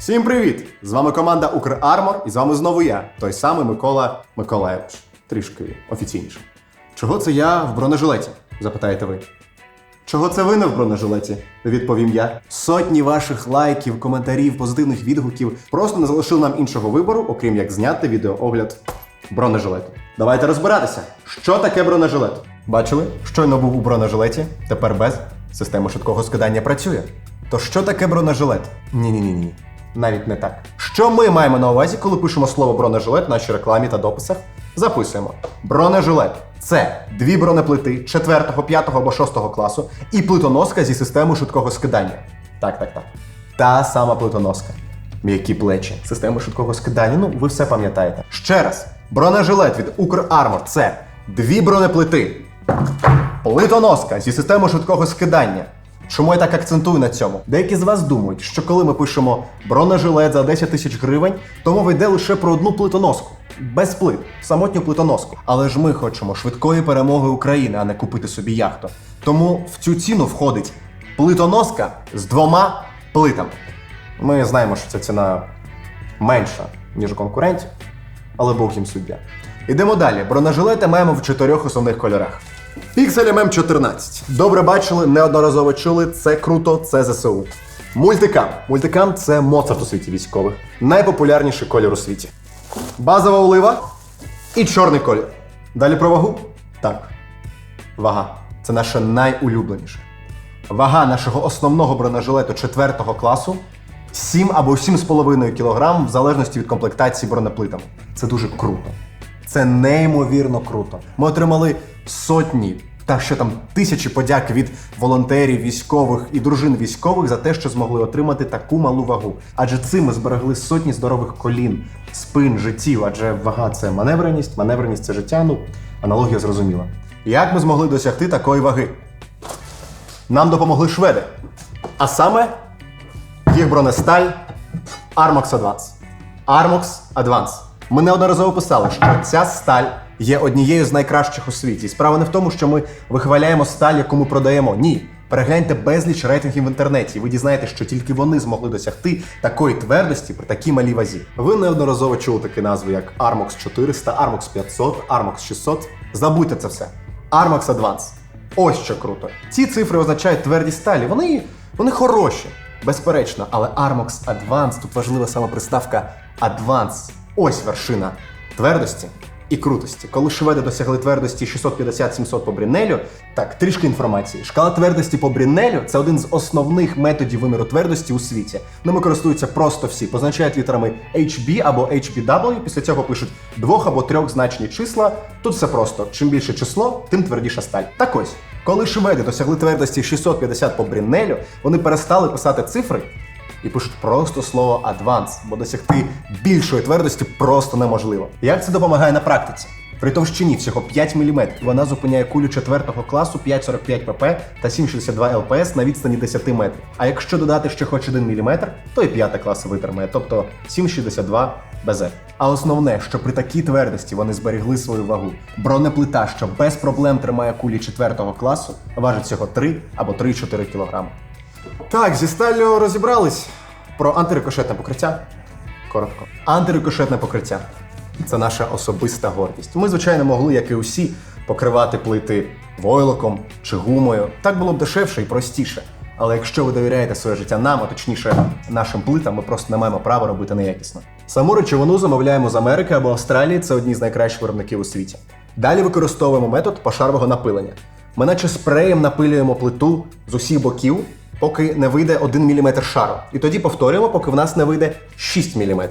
Всім привіт! З вами команда Укрармор, і з вами знову я, той самий Микола Миколаєвич. Трішки офіційніше. Чого це я в бронежилеті? запитаєте ви. Чого це ви не в бронежилеті? Відповім я. Сотні ваших лайків, коментарів, позитивних відгуків просто не залишили нам іншого вибору, окрім як зняти відеоогляд бронежилету. Давайте розбиратися, що таке бронежилет. Бачили? Щойно був у бронежилеті, тепер без. Система швидкого скидання працює. То що таке бронежилет? Ні-ні-ні. Навіть не так. Що ми маємо на увазі, коли пишемо слово бронежилет в нашій рекламі та дописах? Записуємо. Бронежилет це дві бронеплити 4, 5 або 6 класу і плитоноска зі системою швидкого скидання. Так, так, так. Та сама плитоноска. М'які плечі, система швидкого скидання. Ну, ви все пам'ятаєте. Ще раз: бронежилет від Укрармор це дві бронеплити. Плитоноска зі системою швидкого скидання. Чому я так акцентую на цьому? Деякі з вас думають, що коли ми пишемо бронежилет за 10 тисяч гривень, то мова йде лише про одну плитоноску. Без плит, самотню плитоноску. Але ж ми хочемо швидкої перемоги України, а не купити собі яхту. Тому в цю ціну входить плитоноска з двома плитами. Ми знаємо, що ця ціна менша, ніж у конкурентів, але Бог їм суддя. Ідемо далі. Бронежилети маємо в чотирьох основних кольорах. Pixel MM14. Добре бачили, неодноразово чули. Це круто, це ЗСУ. Мультикам. Мультикам це Моцарт у світі військових. Найпопулярніший колір у світі. Базова олива і чорний колір. Далі про вагу? Так. Вага. Це наше найулюбленіше. Вага нашого основного бронежилету 4 класу 7 або 7,5 кг в залежності від комплектації бронеплитами. Це дуже круто. Це неймовірно круто. Ми отримали сотні та ще там тисячі подяк від волонтерів, військових і дружин військових за те, що змогли отримати таку малу вагу. Адже цим ми зберегли сотні здорових колін, спин, життів. Адже вага це маневреність, маневреність це життя. Ну, аналогія зрозуміла. Як ми змогли досягти такої ваги? Нам допомогли шведи. А саме їх бронесталь Armox Advance. Armox Advance. Ми неодноразово писали, що ця сталь є однією з найкращих у світі. І справа не в тому, що ми вихваляємо сталь, яку ми продаємо. Ні. Перегляньте безліч рейтингів в інтернеті, і ви дізнаєтесь, що тільки вони змогли досягти такої твердості при такій малій вазі. Ви неодноразово чули такі назви, як Armox 400, Armox 500, Armox 600. Забудьте це все. Armox Advance. Ось що круто. Ці цифри означають твердість сталі. Вони, вони хороші, безперечно, але Armox Advance тут важлива саме приставка Advance. Ось вершина твердості і крутості. Коли шведи досягли твердості 650-700 по Брінелю, так, трішки інформації. Шкала твердості по Брінелю це один з основних методів виміру твердості у світі. Ними користуються просто всі, позначають літерами HB або HBW, після цього пишуть двох або трьохзначні числа. Тут все просто. Чим більше число, тим твердіша сталь. Так ось, коли шведи досягли твердості 650 по Брінелю, вони перестали писати цифри і пишуть просто слово адванс, бо досягти більшої твердості просто неможливо. Як це допомагає на практиці? При товщині всього 5 мм вона зупиняє кулю 4 класу 5,45 pp та 7,62 LPS на відстані 10 метрів. А якщо додати ще хоч 1 мм, то і 5 класа витримає, тобто 7,62 БЗ. А основне, що при такій твердості вони зберігли свою вагу. Бронеплита, що без проблем тримає кулі 4 класу, важить всього 3 або 3-4 кг. Так, зі сталлю розібрались про антирикошетне покриття. Коротко. Антирикошетне покриття це наша особиста гордість. Ми, звичайно, могли, як і усі, покривати плити войлоком чи гумою. Так було б дешевше і простіше. Але якщо ви довіряєте своє життя нам, а точніше нашим плитам, ми просто не маємо права робити неякісно. Саму речовину замовляємо з Америки або Австралії, це одні з найкращих виробників у світі. Далі використовуємо метод пошарового напилення. Ми наче спреєм напилюємо плиту з усіх боків, поки не вийде 1 мм шару. І тоді повторюємо, поки в нас не вийде 6 мм.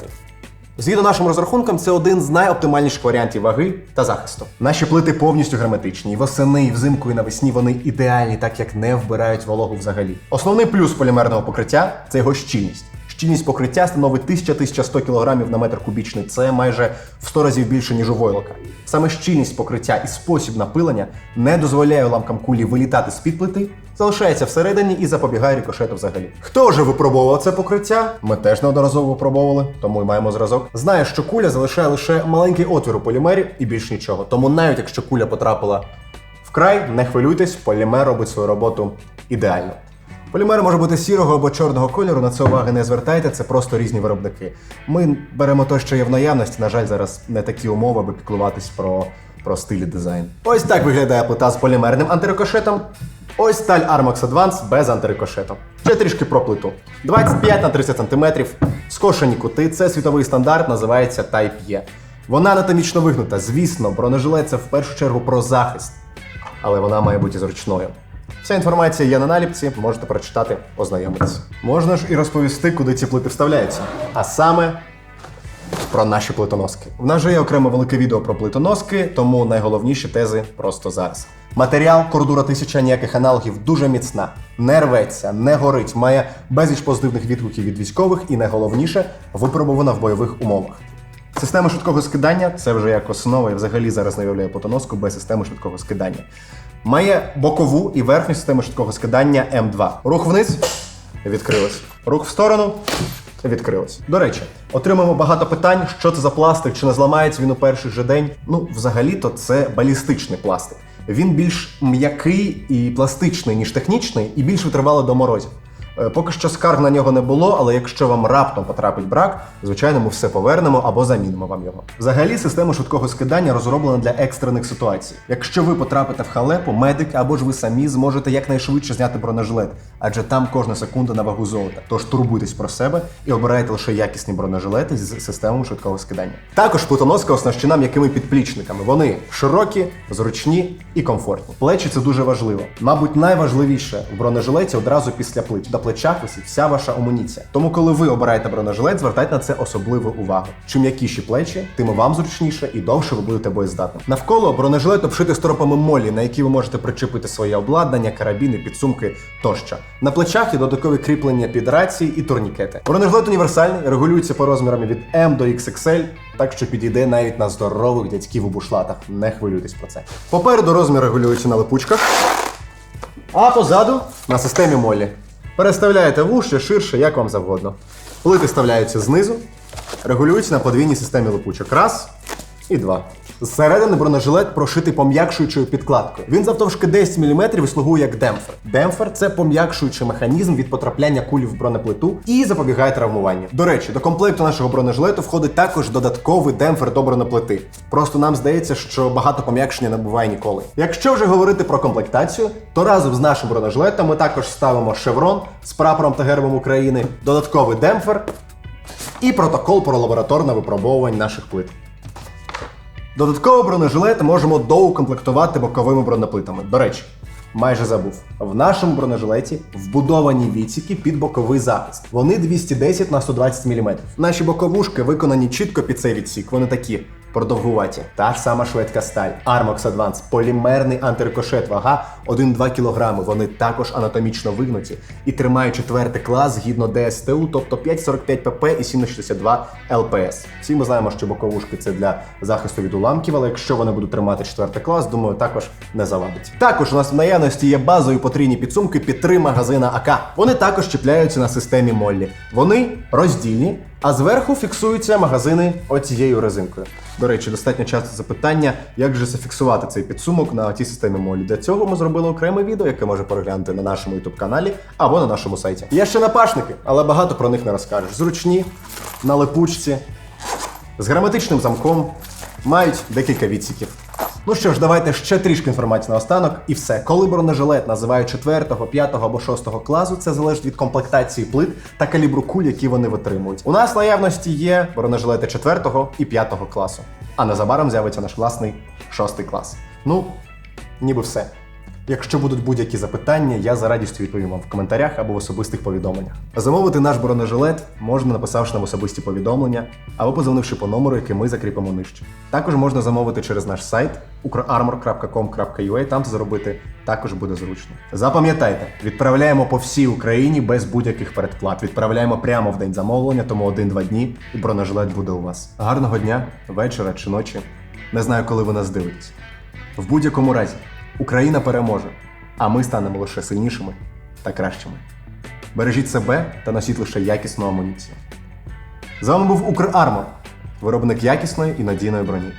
Згідно нашим розрахункам, це один з найоптимальніших варіантів ваги та захисту. Наші плити повністю герметичні. І восени, і взимку, і навесні вони ідеальні, так як не вбирають вологу взагалі. Основний плюс полімерного покриття це його щільність. Щільність покриття становить 1000-1100 кг на метр кубічний. Це майже в 100 разів більше, ніж у войлока. Саме щільність покриття і спосіб напилення не дозволяє уламкам кулі вилітати з-під плити, залишається всередині і запобігає рикошету взагалі. Хто вже випробовував це покриття? Ми теж неодноразово випробовували, тому й маємо зразок. Знає, що куля залишає лише маленький отвір у полімері і більш нічого. Тому навіть якщо куля потрапила вкрай, не хвилюйтесь, полімер робить свою роботу ідеально. Полімер може бути сірого або чорного кольору, на це уваги не звертайте, це просто різні виробники. Ми беремо те, що є в наявності. На жаль, зараз не такі умови, аби піклуватись про, про і дизайн. Ось так виглядає плита з полімерним антирикошетом. Ось сталь Armox Advance без антирикошету. Ще трішки про плиту. 25 на 30 см, скошені кути. Це світовий стандарт, називається Type E. Вона анатомічно вигнута. Звісно, бронежилет це в першу чергу про захист, але вона має бути зручною. Вся інформація є на наліпці, можете прочитати, ознайомитися. Можна ж і розповісти, куди ці плити вставляються. А саме про наші плитоноски. В нас же є окреме велике відео про плитоноски, тому найголовніші тези просто зараз. Матеріал кордура 1000 ніяких аналогів дуже міцна, не рветься, не горить, має безліч позитивних відгуків від військових і найголовніше випробована в бойових умовах. Система швидкого скидання це вже як основа, і взагалі зараз не уявляю плитоноску без системи швидкого скидання. Має бокову і верхню систему швидкого скидання М2. Рух вниз відкрилось. Рух в сторону відкрилось. До речі, отримаємо багато питань, що це за пластик, чи не зламається він у перший же день. Ну, взагалі-то це балістичний пластик. Він більш м'який і пластичний, ніж технічний, і більш витривалий до морозів. Е, Поки що скарг на нього не було, але якщо вам раптом потрапить брак, звичайно, ми все повернемо або замінимо вам його. Взагалі, система швидкого скидання розроблена для екстрених ситуацій. Якщо ви потрапите в халепу, медик або ж ви самі зможете якнайшвидше зняти бронежилет, адже там кожна секунда на вагу золота. Тож турбуйтесь про себе і обирайте лише якісні бронежилети з системою швидкого скидання. Також плитоноска оснащена м'якими підплічниками. Вони широкі, зручні і комфортні. Плечі це дуже важливо. Мабуть, найважливіше в бронежилеті одразу після плеч. Плечах висить вся ваша амуніція. Тому, коли ви обираєте бронежилет, звертайте на це особливу увагу. Чим м'якіші плечі, тим вам зручніше і довше ви будете боєздатним. Навколо бронежилет обшитий стропами молі, на які ви можете причепити своє обладнання, карабіни, підсумки тощо. На плечах є додаткові кріплення під рації і турнікети. Бронежилет універсальний, регулюється по розмірам від M до XXL, так що підійде навіть на здорових дядьків у бушлатах. Не хвилюйтесь про це. Попереду розмір регулюється на липучках, а позаду на системі молі. Переставляєте вужче, ширше, як вам завгодно. Плити вставляються знизу, регулюються на подвійній системі липучок. Раз і два. Зсередини бронежилет прошитий пом'якшуючою підкладкою. Він завтовшки 10 мм і слугує як демпфер. Демпфер це пом'якшуючий механізм від потрапляння кулі в бронеплиту і запобігає травмуванню. До речі, до комплекту нашого бронежилету входить також додатковий демпфер до бронеплити. Просто нам здається, що багато пом'якшення не буває ніколи. Якщо вже говорити про комплектацію, то разом з нашим бронежилетом ми також ставимо шеврон з прапором та гербом України, додатковий демпфер і протокол про лабораторне випробовування наших плит. Додатково бронежилет можемо доукомплектувати боковими бронеплитами. До речі, майже забув. В нашому бронежилеті вбудовані відсіки під боковий захист. Вони 210 на 120 мм. Наші боковушки виконані чітко під цей відсік. Вони такі. Продовгуваті. Та сама шведська сталь. Armox Advance, полімерний антирикошет, вага 1-2 кг. Вони також анатомічно вигнуті і тримають четвертий клас згідно ДСТУ, тобто 5,45 ПП і 7,62 ЛПС. Всі ми знаємо, що боковушки це для захисту від уламків, але якщо вони будуть тримати четвертий клас, думаю, також не завадить. Також у нас в наявності є базові потрійні підсумки під три магазина АК. Вони також чіпляються на системі Моллі. Вони роздільні. А зверху фіксуються магазини оцією резинкою. До речі, достатньо часто запитання, як же зафіксувати цей підсумок на тій системі молі. Для цього ми зробили окреме відео, яке може переглянути на нашому youtube каналі або на нашому сайті. Є ще напашники, але багато про них не розкажеш. Зручні, на липучці, з граматичним замком, мають декілька відсіків. Ну що ж, давайте ще трішки інформації на останок, і все. Коли бронежилет називають 4, 5 або 6 класу, це залежить від комплектації плит та калібру куль, які вони витримують. У нас наявності є бронежилети 4 і 5 класу. А незабаром з'явиться наш власний 6 клас. Ну, ніби все. Якщо будуть будь-які запитання, я за радістю відповім вам в коментарях або в особистих повідомленнях. Замовити наш бронежилет можна написавши нам особисті повідомлення або позвонивши по номеру, який ми закріпимо нижче. Також можна замовити через наш сайт ukrarmor.com.ua, там це зробити також буде зручно. Запам'ятайте, відправляємо по всій Україні без будь-яких передплат. Відправляємо прямо в день замовлення, тому один-два дні, і бронежилет буде у вас. Гарного дня, вечора чи ночі. Не знаю, коли ви нас дивитесь. В будь-якому разі, Україна переможе, а ми станемо лише сильнішими та кращими. Бережіть себе та носіть лише якісну амуніцію. З вами був Укрармор, виробник якісної і надійної броні.